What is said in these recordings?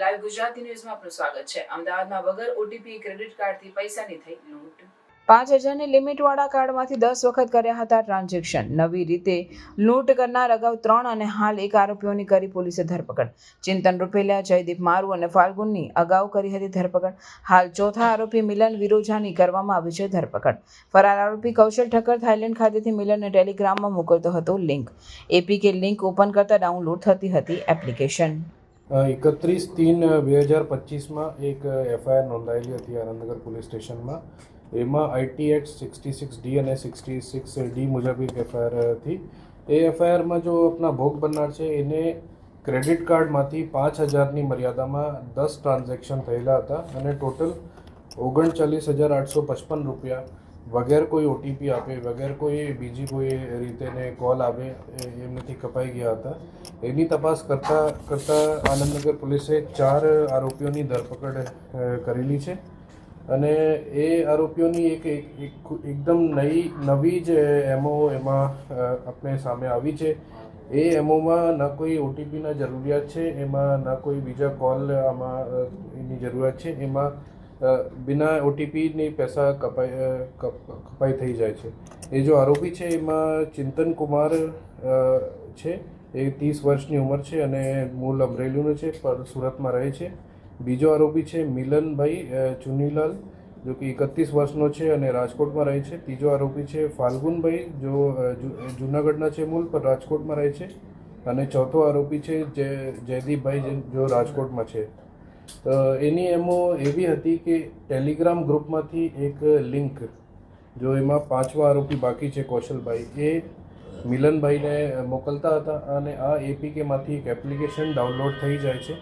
Live Gujarati ન્યૂઝમાં આપનું સ્વાગત છે. અમદાવાદમાં વગર ઓટીપી ક્રેડિટ કાર્ડથી પૈસાની થઈ લૂંટ. પાંચ હજારની લિમિટવાળા કાર્ડમાંથી દસ વખત કર્યા હતા ટ્રાન્ઝેક્શન. નવી રીતે લૂંટ કરનાર અગાઉ ત્રણ અને હાલ એક આરોપીઓની કરી પોલીસે ધરપકડ. ચિંતન રૂપેલા, જયદીપ મારુ અને ફાલ્ગુનની અગાઉ કરી હતી ધરપકડ. હાલ ચોથા આરોપી મિલન વિરોજાની કરવામાં આવી છે ધરપકડ. ફરાર આરોપી કૌશલ ઠક્કર થાઇલેન્ડ ખાતેથી મિલનને ટેલિગ્રામમાં મોકલતો હતો લિંક. એપીકે લિંક ઓપન કરતા ડાઉનલોડ થતી હતી એપ્લિકેશન. એકત્રીસ તીન બે હજાર પચીસમાં એક એફઆઈઆર નોંધાયેલી હતી આનંદનગર પોલીસ સ્ટેશનમાં. એમાં IT act sixty six D અને સિક્સટી સિક્સ ડી મુજબ એક એફઆઈઆર હતી. એ એફઆઈઆરમાં જો આપણા ભોગ બનનાર છે, એને ક્રેડિટ કાર્ડમાંથી પાંચ હજારની મર્યાદામાં દસ ટ્રાન્ઝેક્શન થયેલા હતા અને ટોટલ ઓગણચાલીસ હજાર આઠસો પચપન રૂપિયા વગેર કોઈ ઓટીપી આપે, વગેર કોઈ બીજી કોઈ રીતેને કોલ આવે એમનેથી કપાઈ ગયા હતા. એની તપાસ કરતા, કરતાં આનંદનગર પોલીસે ચાર આરોપીઓની ધરપકડ કરેલી છે. અને એ આરોપીઓની એક, એક- એક એકદમ નવી નવી જ એમઓ એમાં આપણે સામે આવી છે. એ એમઓમાં ન કોઈ ઓટીપીના જરૂરિયાત છે, એમાં ન કોઈ બીજા કોલ આમાં એની જરૂરિયાત છે. એમાં બિના ઓટીપીની પૈસા કપાઈ કપાઈ થઈ જાય છે. એ જો આરોપી છે, એમાં ચિંતન કુમાર છે, એ ત્રીસ વર્ષની ઉંમર છે અને મૂળ અમરેલીનું છે પણ સુરતમાં રહે છે. બીજો આરોપી છે, મિલનભાઈ ચુનીલાલ, જો કે એકત્રીસ વર્ષનો છે અને રાજકોટમાં રહે છે. ત્રીજો આરોપી છે, ફાલ્ગુનભાઈ, જો જુનાગઢના છે મૂળ પણ રાજકોટમાં રહે છે. અને ચોથો આરોપી છે જય જયદીપભાઈ જો રાજકોટમાં છે. એની એમો એવી હતી કે ટેલિગ્રામ ગ્રુપમાંથી એક લિંક, જો એમાં પાંચવા આરોપી બાકી છે કૌશલભાઈ, એ મિલનભાઈને મોકલતા હતા અને આ એપીકેમાંથી એક એપ્લિકેશન ડાઉનલોડ થઈ જાય છે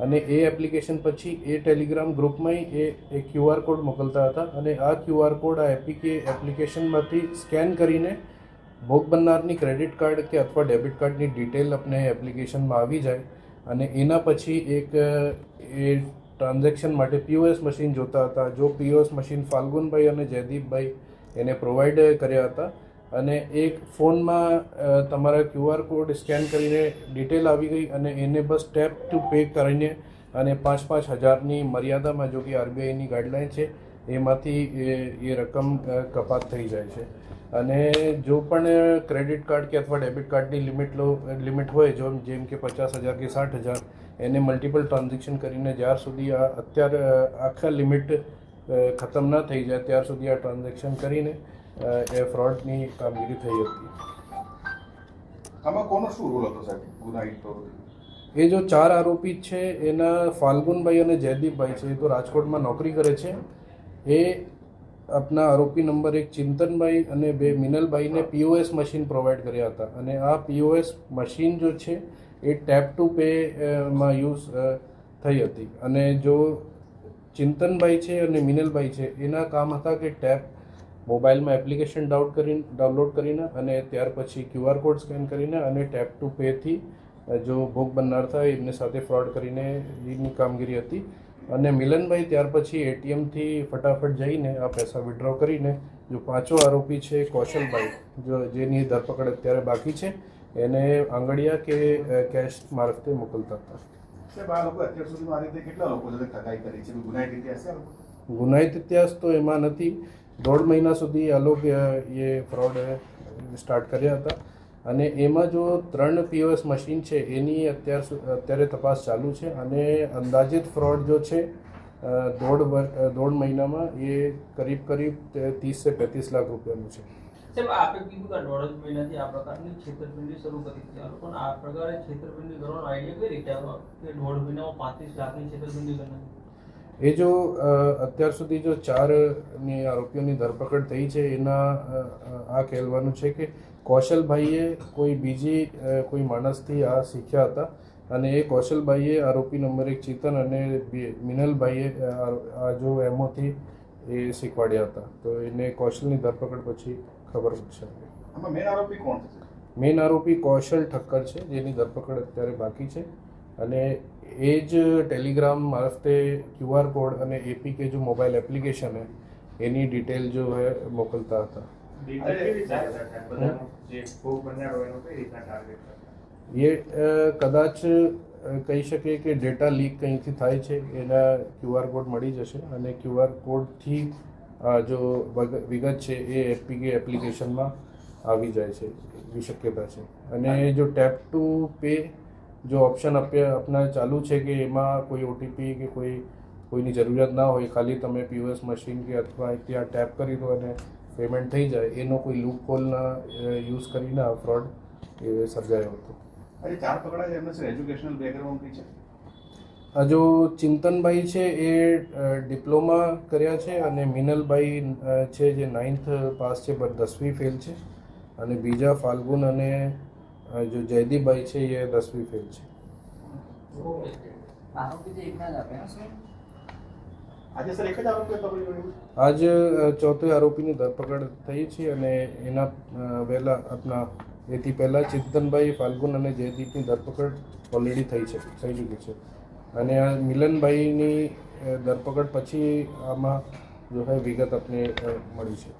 અને એ એપ્લિકેશન પછી એ ટેલિગ્રામ ગ્રુપમાં એ એ ક્યુઆર કોડ મોકલતા હતા અને આ ક્યુઆર કોડ આ એપીકે એપ્લિકેશનમાંથી સ્કેન કરીને ભોગ બનનારની ક્રેડિટ કાર્ડ કે અથવા ડેબિટ કાર્ડની ડિટેલ આપણે એપ્લિકેશનમાં આવી જાય અને એના પછી એક એ ટ્રાન્ઝેક્શન માટે પીઓએસ મશીન જોતા હતા, જો પીઓએસ મશીન ફાલ્ગુનભાઈ અને જયદીપભાઈ એને પ્રોવાઈડ કર્યા હતા. અને એક ફોનમાં તમારા ક્યુઆર કોડ સ્કેન કરીને ડિટેલ આવી ગઈ અને એને બસ ટેપ ટુ પે કરીને અને પાંચ પાંચ હજારની મર્યાદામાં, જો કે આરબીઆઈની ગાઈડલાઇન છે, એમાંથી એ એ રકમ કપાત થઈ જાય છે. અને જો પણ ક્રેડિટ કાર્ડ કે અથવા ડેબિટ કાર્ડની લિમિટ લો લિમિટ હોય જો જેમ કે પચાસ હજાર કે સાઠ હજાર એને મલ્ટિપલ ટ્રાન્ઝેક્શન કરીને જ્યાર સુધી આ અત્યારે આખા લિમિટ ખતમ ના થઈ જાય ત્યાર સુધી આ ટ્રાન્ઝેક્શન કરીને એ ફ્રોડની કામગીરી થઈ હતી. આમાં કોનો શું રોલ હતો સાહેબ? ગુનાહિત પ્રવૃત્તિ? એ જો ચાર આરોપી છે એના ફાલ્ગુનભાઈ અને જયદીપભાઈ છે એ તો રાજકોટમાં નોકરી કરે છે. એ આપના આરોપી નંબર એક ચિંતનભાઈ અને બે મિનલભાઈને પીઓએસ મશીન પ્રોવાઈડ કર્યા હતા. અને આ પીઓએસ મશીન જો છે, એ ટેપ ટુ પે માં યુઝ થઈ હતી. અને જો ચિંતનભાઈ છે અને મિનલભાઈ છે, એના કામ હતા કે ટેપ મોબાઈલમાં એપ્લિકેશન ડાઉટ કરીને, ડાઉનલોડ કરીને અને ત્યાર પછી ક્યુઆર કોડ સ્કેન કરીને અને ટેપ ટુ પેથી જો ભોગ બનનાર થાય, એમને સાથે ફ્રોડ કરીને એની કામગીરી હતી. અને મિલનભાઈ ત્યાર પછી એટીએમથી ફટાફટ જઈને આ પૈસા વિડ્રો કરીને જો પાંચો આરોપી છે કૌશલભાઈ જો જેની ધરપકડ અત્યારે બાકી છે એને આંગળિયા કે કેશ મારફતે મોકલતા હતા. સાહેબ લોકો અત્યાર સુધીમાં આ કેટલા લોકો સાથે કરી છે? કોઈ ગુનાહિત ઇતિહાસ છે ગુનાહિત ઇતિહાસ તો એમાં નથી. દોઢ મહિના સુધી આ લોકો એ ફ્રોડ સ્ટાર્ટ કર્યા હતા. અને એમાં જો ત્રણ પીઓએસ મશીન છે, એની અત્યાર અત્યારે તપાસ ચાલુ છે અને અંદાજિત ફ્રોડ જો છે દોઢ વર્ષ દોઢ મહિનામાં એ કરીબ કરીબ ત્રીસ સે પેંતીસ લાખ રૂપિયાનું છે. સાહેબ આપે કીધું કે દોઢ મહિનાથી આ પ્રકારની છેતરપિંડી શરૂ કરી આ લોકોને આ પ્રકારે છેતરપિંડી કરવાનો આઈડિયા કઈ રીતે આવ્યો? કે દોઢ મહિનામાં પાંત્રીસ લાખની છેતરપિંડી કરવાની. એ જો અત્યાર સુધી જો ચાર આરોપીઓની ધરપકડ થઈ છે એના આ કહેવાનું છે કે કૌશલભાઈએ કોઈ બીજી કોઈ માણસથી આ શીખ્યા હતા અને એ કૌશલભાઈએ આરોપી નંબર એક ચેતન અને મિનલભાઈએ આ જો એમોથી એ શીખવાડ્યા હતા. તો એને કૌશલની ધરપકડ પછી ખબર પડશે મેન આરોપી કોણ છે? મેઇન આરોપી કૌશલ ઠક્કર છે જેની ધરપકડ અત્યારે બાકી છે. અને એ જ ટેલિગ્રામ મારફતે ક્યુઆર કોડ અને એપીકે જો મોબાઈલ એપ્લિકેશન હે એની ડિટેલ જો હે મોકલતા હતા. એ કદાચ કહી શકીએ કે ડેટા લીક કંઈથી થાય છે એના ક્યુઆર કોડ મળી જશે અને ક્યુઆર કોડથી જો વગ- વિગત છે એ એપીકે એપ્લિકેશનમાં આવી જાય છે એવી શક્યતા છે. અને જો ટેપ ટુ પે જો ઓપ્શન આપના ચાલુ છે કે એમાં કોઈ ઓટીપી કે કોઈ કોઈની જરૂરિયાત ના હોય ખાલી તમે પીઓએસ મશીન કે અથવા ત્યાં ટેપ કરી દો અને પેમેન્ટ થઈ જાય એનો કોઈ લૂપ કોલના યુઝ કરીને આ ફ્રોડ એ સર્જાયો હતો. આજે ચાર પકડાય છે એમને શું એજ્યુકેશનલ બેકગ્રાઉન્ડ કઈ છે? આ જો ચિંતનભાઈ છે એ ડિપ્લોમા કર્યા છે અને મિનલભાઈ છે જે નાઇન્થ પાસ છે બટ દસમી ફેલ છે. અને બીજા ફાલ્ગુન અને જો જયદીપભાઈ છે એ દસમી ફેલ છે. આજે ચોથે આરોપીની ધરપકડ થઈ છે અને એના વહેલા આપણા એથી પહેલાં ચિંતનભાઈ ફાલ્ગુન અને જયદીપની ધરપકડ ઓલરેડી થઈ છે થઈ ચૂકી છે. અને આ મિલનભાઈની ધરપકડ પછી આમાં જો હે વિગત આપને મળી છે.